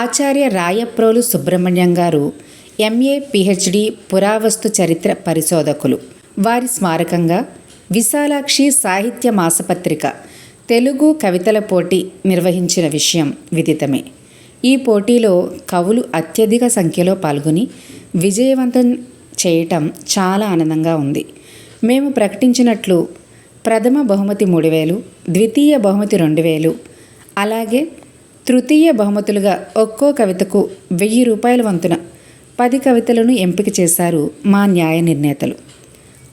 ఆచార్య రాయప్రోలు సుబ్రహ్మణ్యం గారు MA PhD పురావస్తు చరిత్ర పరిశోధకులు. వారి స్మారకంగా విశాలాక్షి సాహిత్య మాసపత్రిక తెలుగు కవితల పోటీ నిర్వహించిన విషయం విదితమే. ఈ పోటీలో కవులు అత్యధిక సంఖ్యలో పాల్గొని విజయవంతం చేయటం చాలా ఆనందంగా ఉంది. మేము ప్రకటించినట్లు ప్రథమ బహుమతి మూడు వేలు ద్వితీయ బహుమతి రెండు వేలు అలాగే తృతీయ బహుమతులుగా ఒక్కో కవితకు వెయ్యి రూపాయల వంతున పది కవితలను ఎంపిక చేశారు మా న్యాయ నిర్ణేతలు.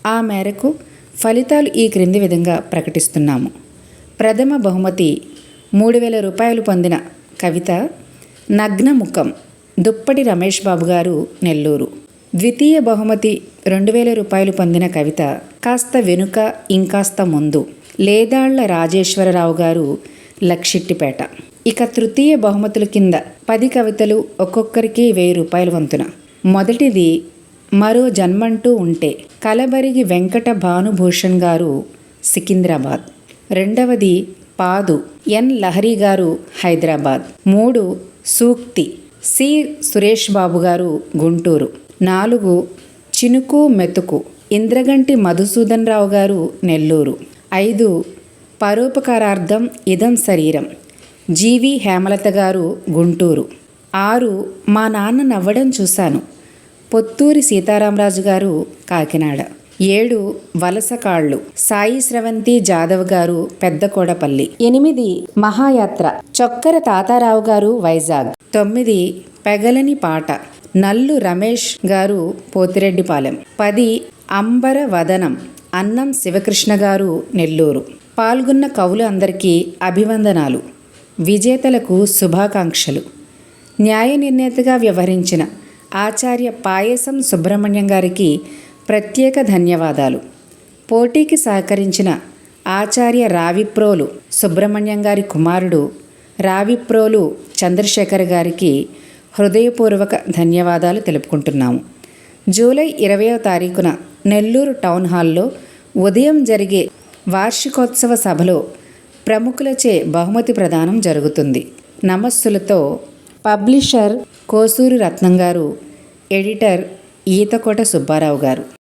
ఆ మేరకు ఫలితాలు ఈ క్రింది విధంగా ప్రకటిస్తున్నాము. ప్రథమ బహుమతి మూడు వేల రూపాయలు పొందిన కవిత నగ్నముఖం దుప్పటి రమేష్ బాబు గారు నెల్లూరు. ద్వితీయ బహుమతి రెండు వేల రూపాయలు పొందిన కవిత కాస్త వెనుక ఇంకాస్త ముందు లేదాళ్ళ రాజేశ్వరరావు గారు లక్షిట్టిపేట. ఇక తృతీయ బహుమతుల కింద పది కవితలు ఒక్కొక్కరికి వెయ్యి రూపాయల వంతున. మొదటిది మరో జన్మంటూ ఉంటే కలబరిగి వెంకట భానుభూషణ్ గారు సికింద్రాబాద్. రెండవది పాదు ఎన్ లహరి గారు హైదరాబాద్. మూడు సూక్తి సి సురేష్ బాబు గారు గుంటూరు. నాలుగు చినుకు మెతుకు ఇంద్రగంటి మధుసూదన్ రావు గారు నెల్లూరు. ఐదు పరోపకారార్థం ఇదం శరీరం. జీవి హేమలత గారు గుంటూరు. ఆరు మా నాన్న నవ్వడం చూశాను. పొత్తూరి సీతారామరాజు గారు కాకినాడ. ఏడు వలస కాళ్ళు. సాయి స్రవంతి జాదవ్ గారు పెద్దకోడపల్లి ఎనిమిది మహాయాత్ర. చొక్కర తాతారావు గారు వైజాగ్. తొమ్మిది పెగలని పాట. నల్లు రమేష్ గారు పోతిరెడ్డిపాలెం. పది అంబర వదనం. అన్నం శివకృష్ణ గారు నెల్లూరు. పాల్గొన్న కవులు అందరికీ అభివందనాలు. విజేతలకు శుభాకాంక్షలు. న్యాయ నిర్ణేతగా వ్యవహరించిన ఆచార్య పాయసం సుబ్రహ్మణ్యం గారికి ప్రత్యేక ధన్యవాదాలు. పోటీకి సహకరించిన ఆచార్య రావిప్రోలు సుబ్రహ్మణ్యం గారి కుమారుడు రావిప్రోలు చంద్రశేఖర్ గారికి హృదయపూర్వక ధన్యవాదాలు తెలుపుకుంటున్నాము. జూలై ఇరవయో తారీఖున నెల్లూరు టౌన్ హాల్లో ఉదయం జరిగే వార్షికోత్సవ సభలో ప్రముఖులచే బహుమతి ప్రదానం జరుగుతుంది. నమస్సులతో పబ్లిషర్ కోసూరి రత్నం గారు ఎడిటర్ ఈతకోట సుబ్బారావు గారు.